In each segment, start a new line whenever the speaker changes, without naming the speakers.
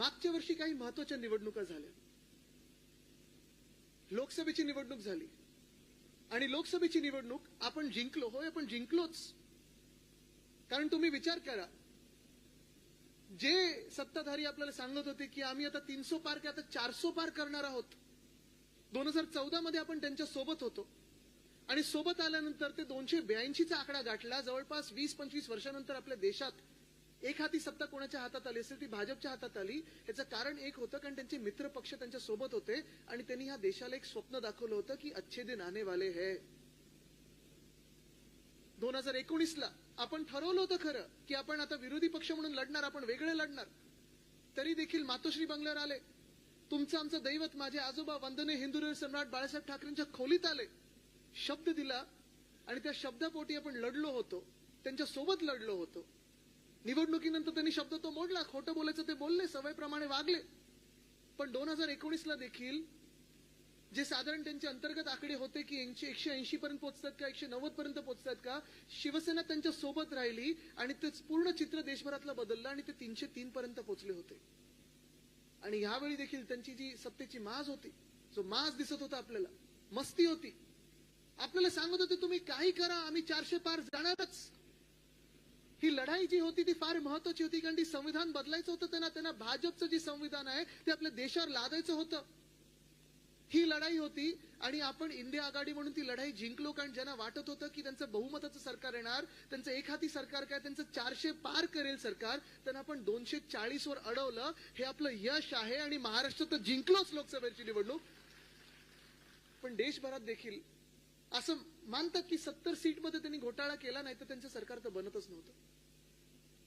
मागच्या वर्षी काही महत्त्वाच्या निवडणुका झाल्या. लोकसभेची निवडणूक झाली. आणि लोकसभेची निवडणूक आपण जिंकलो. होय आपण जिंकलोच. कारण तुम्ही विचार करा. जे सत्ताधारी आपल्याला सांगत होते की आम्ही आता तीनशे पार की आता चारशे पार करणार आहोत. दोन हजार चौदा मध्ये आपण त्यांच्यासोबत होतो. आणि सोबत आल्यानंतर ते दोनशे ब्याऐंशीचा आकडा गाठला. जवळपास वीस पंचवीस वर्षानंतर आपल्या देशात एक हाती सत्ता कोणाच्या हातात आली असेल ती भाजपच्या हातात आली याचं कारण एक होतं कारण त्यांचे मित्र पक्ष त्यांच्यासोबत होते आणि त्यांनी ह्या देशाला एक स्वप्न दाखवलं होतं की अच्छे दिन आने वाले है. दोन हजार एकोणीसला आपण ठरवलं होतं खरं की आपण आता विरोधी पक्ष म्हणून लढणार आपण वेगळे लढणार. तरी देखील मातोश्री बंगल्यावर आले. तुमचं आमचं दैवत माझे आजोबा वंदने हिंदू सम्राट बाळासाहेब ठाकरेंच्या खोलीत आले. शब्द दिला आणि त्या शब्दापोटी आपण लढलो होतो. त्यांच्यासोबत लढलो होतो. निवडणुकीनंतर त्यांनी शब्द तो मोडला खोटं बोलायचं ते बोलले सवयप्रमाणे वागले. पण दोन हजार एकोणीसला देखील जे साधारण त्यांचे अंतर्गत आकडे होते की एकशे एकशे ऐंशी पर्यंत पोहोचतात का एकशे नव्वद पर्यंत पोहोचतात का शिवसेना त्यांच्यासोबत राहिली आणि ते पूर्ण चित्र देशभरातलं बदललं आणि ते तीनशे तीन पर्यंत पोहोचले होते. आणि यावेळी देखील त्यांची जी सत्तेची माज होती जो माज दिसत होता आपल्याला मस्ती होती. आपल्याला सांगत होते तुम्ही काही करा आम्ही चारशे पार जाणारच. ही लढाई जी होती ती फार महत्वाची होती कारण ती संविधान बदलायचं होतं त्यांना त्यांना भाजपचं जे संविधान आहे ते आपल्या देशावर लादायचं होतं. ही लढाई होती आणि आपण इंडिया आघाडी म्हणून ती लढाई जिंकलो कारण ज्यांना वाटत होतं की त्यांचं बहुमताचं सरकार येणार त्यांचं एखादी सरकार काय त्यांचं चारशे पार करेल सरकार त्यांना आपण दोनशे चाळीस वर अडवलं हे आपलं यश आहे आणि महाराष्ट्र तर जिंकलोच लोकसभेची निवडणूक. पण देशभरात देखील असं मानतात की सत्तर सीटमध्ये त्यांनी घोटाळा केला नाही तर त्यांचं सरकार तर बनतच नव्हतं.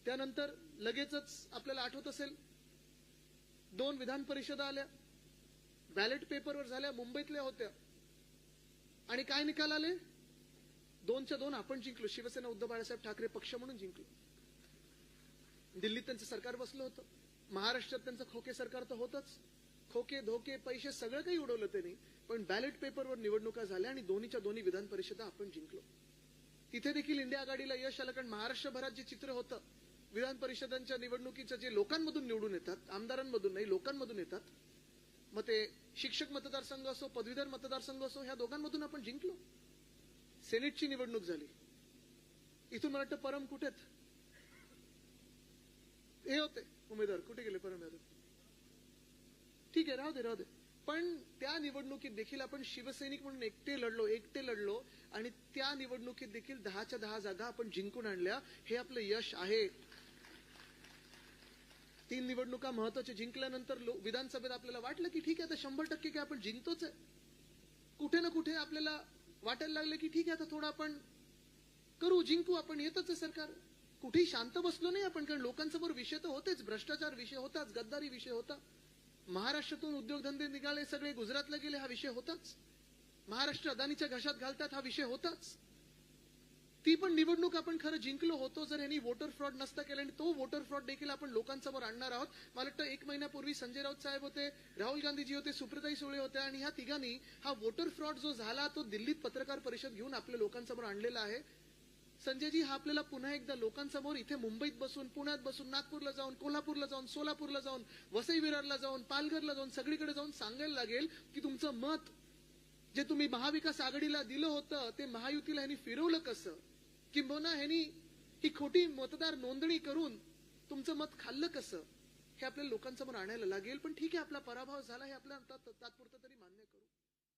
त्यानंतर लगेचच आपल्याला आठवत असेल दोन विधान परिषदा आल्या बॅलेट पेपरवर झाल्या मुंबईतल्या होत्या. आणि काय निकाल आले? दोनच्या दोन आपण जिंकलो. शिवसेना उद्धव बाळासाहेब ठाकरे पक्ष म्हणून जिंकलो. दिल्लीत त्यांचं सरकार बसलं होतं. महाराष्ट्रात त्यांचं खोके सरकार तर होतच. खोके धोके पैसे सगळं काही उडवलं त्यांनी. पण बॅलेट पेपरवर निवडणुका झाल्या आणि दोन्हीच्या दोन्ही विधान परिषदा आपण जिंकलो. तिथे देखील इंडिया आघाडीला यश आलं कारण महाराष्ट्रभरात जे चित्र होतं विधान परिषदांच्या निवडणुकीचं जे लोकांमधून निवडून येतात आमदारांमधून नाही लोकांमधून येतात मग ते शिक्षक मतदारसंघ असो पदवीधर मतदारसंघ असो ह्या दोघांमधून आपण जिंकलो. सेनेटची निवडणूक झाली. इथून मला वाटतं परम कुठेत? हे होते उमेदवार. कुठे गेले परम यादव? ठीक आहे राहू दे राहू दे. पण त्या निवडणुकीत देखील आपण शिवसैनिक म्हणून एकटे लढलो एकटे लढलो आणि त्या निवडणुकीत देखील दहाच्या दहा जागा आपण जिंकून आणल्या. हे आपलं यश आहे. तीन निवडणुका महत्त्वाच्या जिंकल्यानंतर विधानसभेत आपल्याला वाटलं की ठीक आहे आता शंभर टक्के काय आपण जिंकतोच आहे. कुठे ना कुठे आपल्याला वाटायला लागलं की ठीक आहे आता थोडं आपण करू जिंकू आपण येतच आहे सरकार. कुठेही शांत बसलो नाही आपण कारण लोकांसमोर विषय तर होतेच. भ्रष्टाचार विषय होताच गद्दारी विषय होता. महाराष्ट्रातून उद्योगधंदे निघाले सगळे गुजरातला गेले हा विषय होताच. महाराष्ट्र अदानीच्या घशात घालतात हा विषय होताच. ती पण निवडणूक आपण खरं जिंकलो होतो जर यांनी वोटर फ्रॉड नसता केला आणि तो वोटर फ्रॉड देखील आपण लोकांसमोर आणणार आहोत. मला वाटतं एक महिन्यापूर्वी संजय राऊत साहेब होते राहुल गांधीजी होते सुप्रताई सुळे होत्या आणि ह्या तिघांनी हा वोटर फ्रॉड जो झाला तो दिल्लीत पत्रकार परिषद घेऊन आपल्या लोकांसमोर आणलेला आहे. संजयजी हा आपल्याला पुन्हा एकदा लोकांसमोर इथे मुंबईत बसून पुण्यात बसून नागपूरला जाऊन कोल्हापूरला जाऊन सोलापूरला जाऊन वसई विरारला जाऊन पालघरला जाऊन सगळीकडे जाऊन सांगायला लागेल की तुमचं मत जे तुम्ही महाविकास आघाडीला दिलं होतं ते महायुतीला ह्यांनी फिरवलं कसं? किंबहुना ह्यांनी ही खोटी मतदार नोंदणी करून तुमचं मत खाल्लं कसं? हे आपल्या लोकांसमोर आणायला लागेल पण ठीक आहे आपला पराभव झाला हे आपल्याला तात्पुरतं तरी मान्य